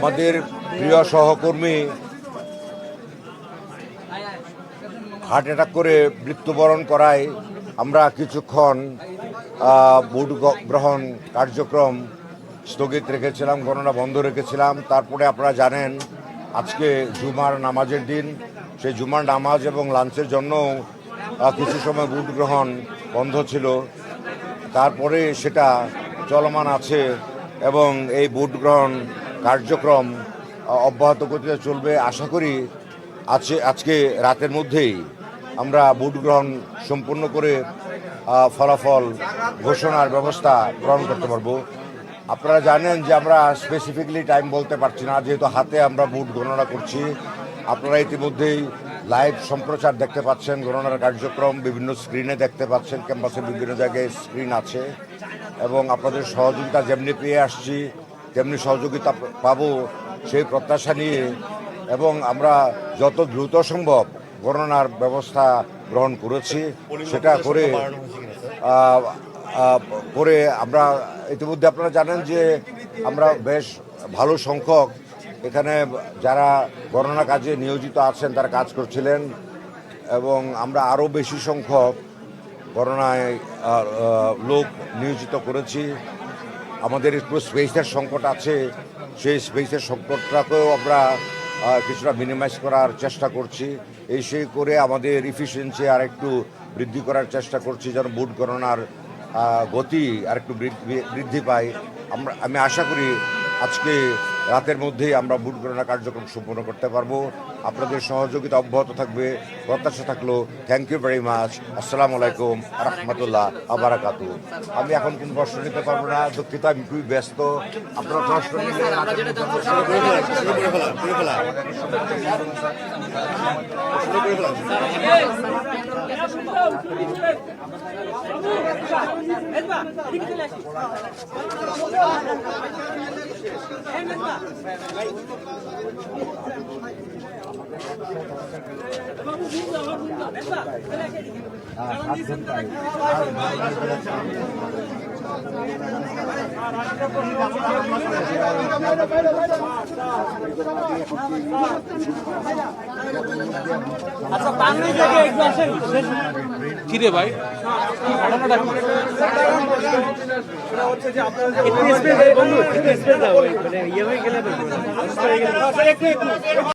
আমাদের প্রিয় সহকর্মী হার্ট অ্যাটাক করে মৃত্যুবরণ করায় আমরা কিছুক্ষণ ভোট গ্রহণ কার্যক্রম স্থগিত রেখেছিলাম, গণনা বন্ধ রেখেছিলাম। তারপরে আপনারা জানেন, আজকে জুমার নামাজের দিন। সেই জুমার নামাজ এবং লাঞ্চের জন্য কিছু সময় ভোট গ্রহণ বন্ধ ছিল। তারপরে সেটা চলমান আছে এবং এই ভোট গ্রহণ কার্যক্রম অব্যাহত গতিতে চলবে। আশা করি আছে আজকে রাতের মধ্যেই আমরা ভোট গ্রহণ সম্পূর্ণ করে ফলাফল ঘোষণার ব্যবস্থা গ্রহণ করতে পারব। আপনারা জানেন যে আমরা স্পেসিফিকলি টাইম বলতে পারছি না, যেহেতু হাতে আমরা ভোট গণনা করছি। আপনারা ইতিমধ্যেই লাইভ সম্প্রচার দেখতে পাচ্ছেন, গণনার কার্যক্রম, বিভিন্ন স্ক্রিনে দেখতে পাচ্ছেন, ক্যাম্পাসের বিভিন্ন জায়গায় স্ক্রিন আছে। এবং আপনাদের সহযোগিতা যেমনি পেয়ে আসছি তেমনি সহযোগিতা পাবো সেই প্রত্যাশা নিয়ে এবং আমরা যত দ্রুত সম্ভব গণনার ব্যবস্থা গ্রহণ করেছি, সেটা করে করে আমরা ইতিমধ্যে আপনারা জানেন যে আমরা বেশ ভালো সংখ্যক এখানে যারা গণনা কাজে নিয়োজিত আছেন, তারা কাজ করছিলেন এবং আমরা আরও বেশি সংখ্যক গণনায় লোক নিয়োজিত করেছি। আমাদের একটু স্পেসের সংকট আছে, সেই স্পেসের সংকটটাকেও আমরা কিছুটা মিনিমাইজ করার চেষ্টা করছি। এই সেই করে আমাদের ইফিসিয়েন্সি আর একটু বৃদ্ধি করার চেষ্টা করছি যেন বুট গণনার গতি আর একটু বৃদ্ধি- বৃদ্ধি পায়। আমরা, আমি আশা করি আজকে রাতের মধ্যেই আমরা ভোট গণনা কার্যক্রম সম্পন্ন করতে পারব। আপনাদের সহযোগিতা অব্যাহত থাকবে, প্রত্যাশা থাকল। থ্যাংক ইউ ভেরি মাচ আসসালামু আলাইকুম, রহমতুল্লাহ আবারাকাতু আমি এখন কোন প্রশ্ন নিতে পারব না। দুঃখিত আমি খুবই ব্যস্ত। আপনারা প্রশ্ন মধ্যে কিরে ভাই? একটু স্পেস দাও বন্ধু